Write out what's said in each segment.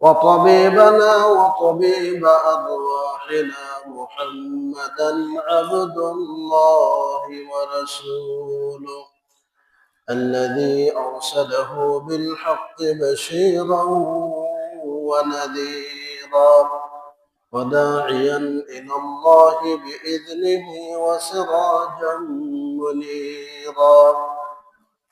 وطبيبنا وطبيب أرواحنا محمدا عبد الله ورسوله الذي أرسله بالحق بشيرا ونذيرا وداعيا إلى الله بإذنه وسراجا منيرا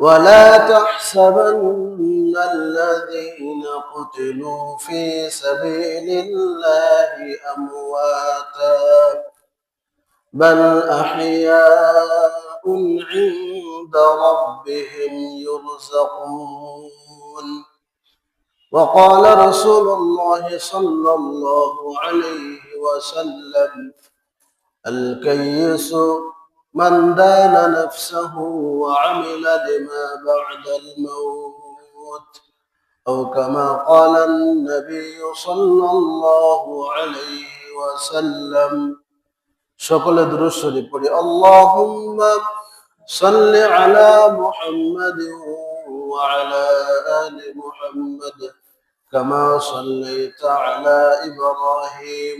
ولا تحسبن الذين قتلوا في سبيل الله أمواتا بل أحياء عند ربهم يرزقون. وقال رسول الله صلى الله عليه وسلم الكيس من دان نفسه وعمل لما بعد الموت أو كما قال النبي صلى الله عليه وسلم সকলে দুরূদ শরীফ পড়ি আল্লাহুম্মা সাল্লি আলা মুহাম্মাদ ওয়া আলা আলি মুহাম্মাদ কামা সাল্লাইতা আলা ইব্রাহিম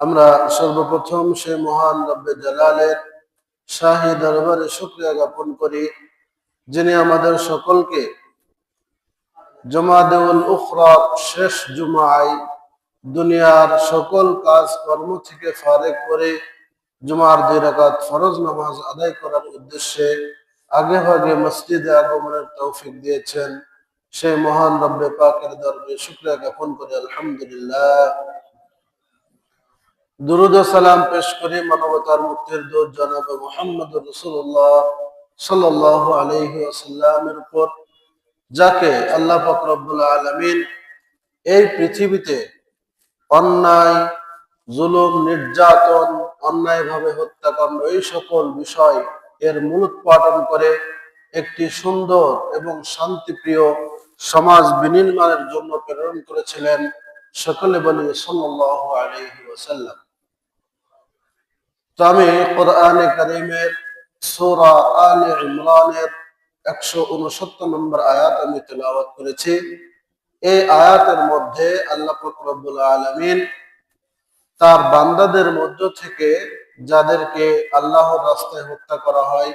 আমরা সর্বপ্রথম সে মহান রব্বে জালালের শাহী দরবারে শুক্রিয়া জ্ঞাপন করি, যিনি আমাদের সকলকে জমাদেউল উখরা শেষ জুমায় দুনিয়ার সকল কাজ কর্ম থেকে ফারেক করে জুমার দুই রাকাত ফরজ নামাজ আদায় করার উদ্দেশ্যে আগে ভাগে মসজিদে আগমনের তৌফিক দিয়েছেন। সেই মহান রব্বে পাকের দরবে শুক্রিয়া জ্ঞাপন করে, আলহামদুলিল্লাহ। দুরুদ সালাম পেশ করে মানবতার মুক্তির দূত জনাবে মোহাম্মদ রসুল্লাহ সাল্লাহ আলহি আসাল্লামের উপর, যাকে আল্লাহ ফকরবুল আলমিন এই পৃথিবীতে অন্যায়, জুলুম, নির্যাতন, অন্যায়ভাবে হত্যাকাণ্ড এই সকল বিষয় এর মূলোৎপাটন করে একটি সুন্দর এবং শান্তিপ্রিয় সমাজ বিনির্মাণের জন্য প্রেরণ করেছিলেন সকলে বলি সাল্লাহ আলহি ওসাল্লাম আমি কোরআনে করিমের সোরা আলে ইমরানের একশো উনসত্তর নম্বর আয়াত আমি তেলাওয়াত করেছি। এই আয়াতের মধ্যে আল্লাহ ফকরবুল আলমিন তার বান্দাদের মধ্য থেকে যাদেরকে আল্লাহর রাস্তায় হত্যা করা হয়,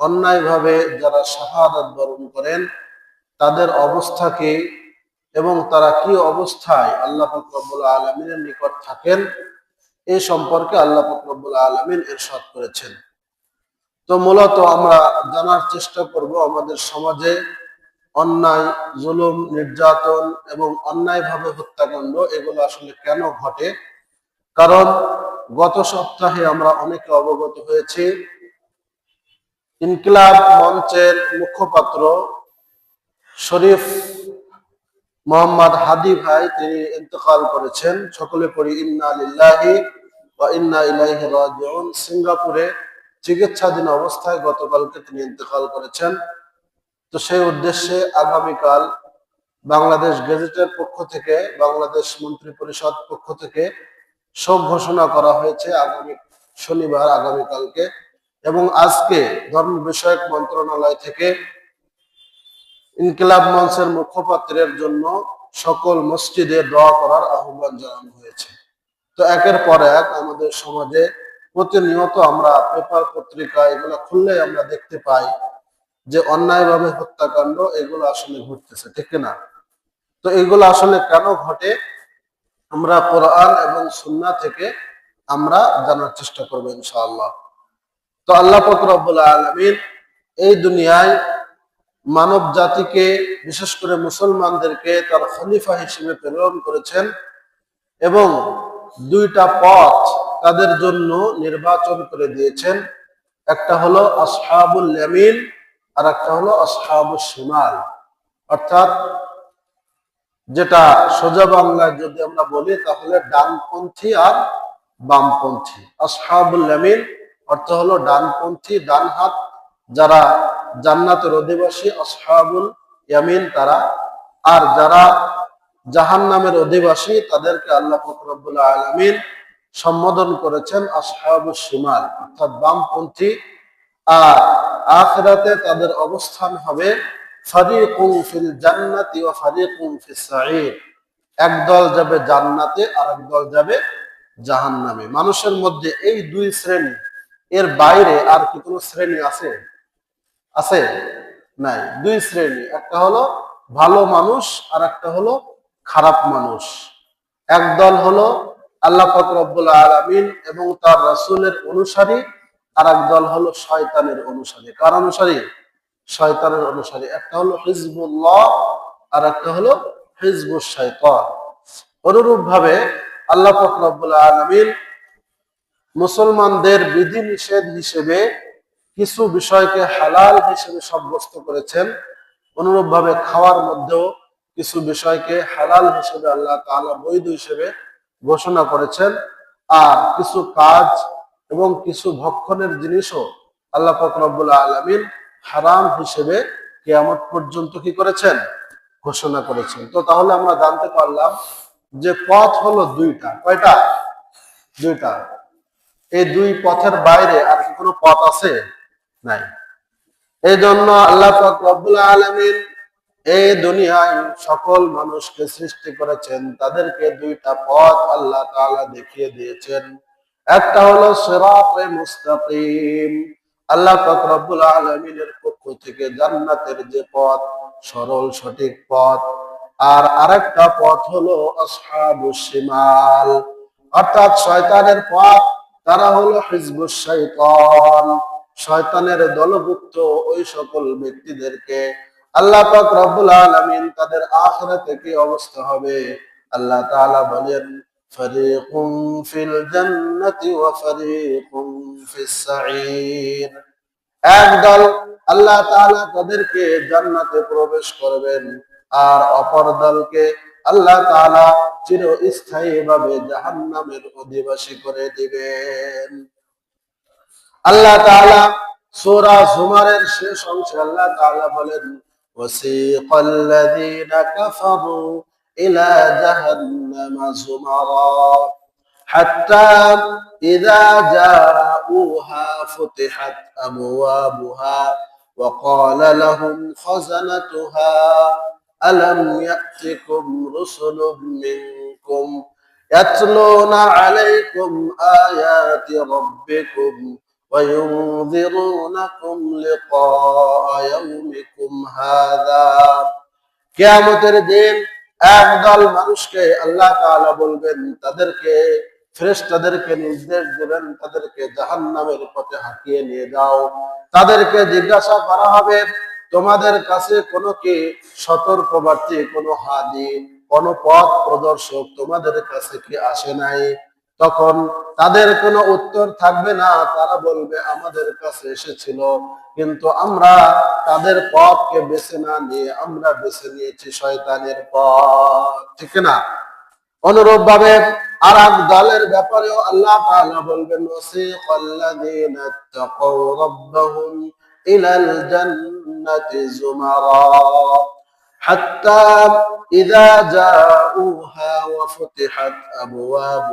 অন্যায়ভাবে যারা শাহাদাত বরণ করেন, তাদের অবস্থা কি এবং তারা কি অবস্থায় আল্লাহ ফকরবুল আলমিনের নিকট থাকেন এই সম্পর্কে আল্লাহ ফকরবুল আলমিন এরশাদ করেছেন। তো মূলত আমরা জানার চেষ্টা করব আমাদের সমাজে অন্যায়, জুলুম, নির্যাতন এবং অন্যায়ভাবে হত্যাকাণ্ড এগুলো আসলে কেন ঘটে? কারণ গত সপ্তাহে আমরা অনেকে অবগত হয়েছি, ইনকিলাব মঞ্চের মুখপাত্র শরীফ মোহাম্মদ হাদি ভাই তিনি ইন্তকাল করেছেন। সকলে পড়ি, ইন্না লিল্লাহি সিঙ্গাপুরে চিকিৎসাধীন অবস্থায় গতকালকে তিনি ইন্তকাল করেছেন। তো সেই উদ্দেশ্যে আগামীকাল বাংলাদেশ গেজেটের পক্ষ থেকে, বাংলাদেশ মন্ত্রী পরিষদ পক্ষ থেকে শোক ঘোষণা করা হয়েছে আগামী শনিবার, আগামীকালকে। এবং আজকে ধর্ম বিষয়ক মন্ত্রণালয় থেকে ইনকিলাব মঞ্চের মুখপাত্রের জন্য সকল মসজিদে দোয়া করার আহ্বান জানানো হয়েছে। তো একের পর এক আমাদের সমাজে প্রতিনিয়ত আমরা পেপার পত্রিকা এগুলো খুললে আমরা দেখতে পাই যে অন্যায়ভাবে হত্যাকাণ্ড এগুলো আসলে ঘটতেছে, ঠিক না? তো এগুলো আসলে কেন ঘটে? আমরা কোরআন এবং সুন্না থেকে আমরা জানার চেষ্টা করব ইনশাআল্লাহ। তো আল্লাহ ফকরবুল আলমিন এই দুনিয়ায় মানব জাতিকে, বিশেষ করে মুসলমানদেরকে তার খলিফা হিসেবে প্রেরণ করেছেন এবং দুইটা পথ তাদের জন্য নির্বাচন করে দিয়েছেন। একটা হলো আসহাবুল ইয়ামিন আর একটা হলো আসহাবুল শিমাল অর্থাৎ যেটা সোজা বাংলায় যদি আমরা বলি, তাহলে ডানপন্থী আর বামপন্থী। আসহাবুল ইয়ামিন, অর্থ হলো ডানপন্থী ডান হাত যারা জান্নাতের অধিবাসী, আসহাবুল ইয়ামিন তারা। আর যারা জাহান নামের অধিবাসী তাদেরকে আল্লাহ ফকরবুল আলমিন সম্বোধন করেছেন আসহাবুল শিমাল, অর্থাৎ বামপন্থী। আর আখরাতে তাদের অবস্থান হবে ফারিকুম ফিল জান্নাতি ও ফারিকুম একদল যাবে জান্নাতে আর একদল যাবে জাহান্নামে। মানুষের মধ্যে এই দুই শ্রেণি, এর বাইরে আর কি কোনো শ্রেণি আছে? আছে? নাই। দুই শ্রেণি, একটা হলো ভালো মানুষ আর একটা হলো খারাপ মানুষ। একদল হলো আল্লাহ ফকরবুল আলমিন এবং তার রাসুলের অনুসারী আর দল হলো শয়তানের অনুসারী। কার অনুসারী? শয়তানের অনুসারী। একটা হলো হিজবুল্লাহ আর একটা হলো হিজবুল শৈতান অনুরূপ ভাবে আল্লাহ ফকরবুল আলমিন মুসলমানদের বিধি নিষেধ হিসেবে কিছু বিষয়কে হালাল হিসেবে সাব্যস্ত করেছেন। অনুরূপ ভাবে খাওয়ার মধ্যেও কিছু বিষয়কে হালাল হিসেবে আল্লাহ তালা বৈধ হিসেবে ঘোষণা করেছেন। আর কিছু কাজ এবং কিছু ভক্ষণের জিনিসও আল্লাহ ফকরবুল্লাহ আলমিন হারাম হিসেবে কেয়ামত পর্যন্ত কি করেছেন? ঘোষণা করেছেন। তো তাহলে আমরা জানতে পারলাম যে পথ হলো দুইটা। কয়টা? দুইটা। এই দুই পথের বাইরে আর কি কোনো পথ আছে? নাই। এই জন্য আল্লাহ রব্বুল আলমিন এই দুনিয়ায় সকল মানুষকে সৃষ্টি করেছেন। তাদেরকে দুইটা পথ আল্লাহ তাআলা দেখিয়ে দিয়েছেন। একটা হলো সিরাতে মুস্তাকিম। আল্লাহ পাক রব্বুল আলামিনের পক্ষ থেকে জান্নাতের যে পথ, সরল সঠিক পথ। আর আরেকটা পথ হলো আসহাবুস অর্থাৎ শয়তানের পথ, তারা হলো হিজবুস শয়তান। শয়তানের দলভুক্ত ওই সকল ব্যক্তিদেরকে আল্লাহ পাক রব্বুল আলামিন তাদের আখিরাতে কি অবস্থা হবে। আল্লাহ তাআলা বলেন ফারিকুম ফিল জান্নাতি ওয়া ফারিকুম ফিস সাঈর। একদল আল্লাহ তাআলা তাদেরকে জান্নাতে প্রবেশ করবেন আর অপর দলকে আল্লাহ তাআলা চিরস্থায়ী ভাবে জাহান্নামের অধিবাসী করে দিবেন। আল্লাহ তাআলা সূরা জুমারের শেষ অংশে আল্লাহ তাআলা বলেন وسيق الذين كفروا إلى جهنم زمرا. حتى إذا جاءوها فتحت أبوابها وقال لهم خزنتها ألم يأتكم رسل منكم يتلون عليكم آيات ربكم وينذرونكم لقاء يومكم؟ কিয়ামতের দিন একদল মানুষকে আল্লাহ বলবেন, তাদেরকে, ফেরেশতাদেরকে নির্দেশ দেবেন, তাদেরকে জাহান্নামের পথে হাঁটিয়ে নিয়ে যাও। তাদেরকে জিজ্ঞাসা করা হবে, তোমাদের কাছে কোনো কি সতর্কবার্তী, কোনো হাদি, কোনো পথ প্রদর্শক তোমাদের কাছে কি আসে নাই? তখন তাদের কোনো উত্তর থাকবে না তারা বলবে আমাদের কাছে এসেছিল কিন্তু আমরা তাদের পথকে বেছে না নিয়ে আমরা বেছে নিয়েছি শয়তানের পথ ঠিক না অনুরূপ ভাবে আর এক দলের ব্যাপারেও আল্লাহ তাআলা বলবেন ওয়াসিকাল্লাযীনা তাকাউ রাব্বাহুম ইলাল জান্নাতি জুমারা حتى إذا جاءوها وفتحت أبوابها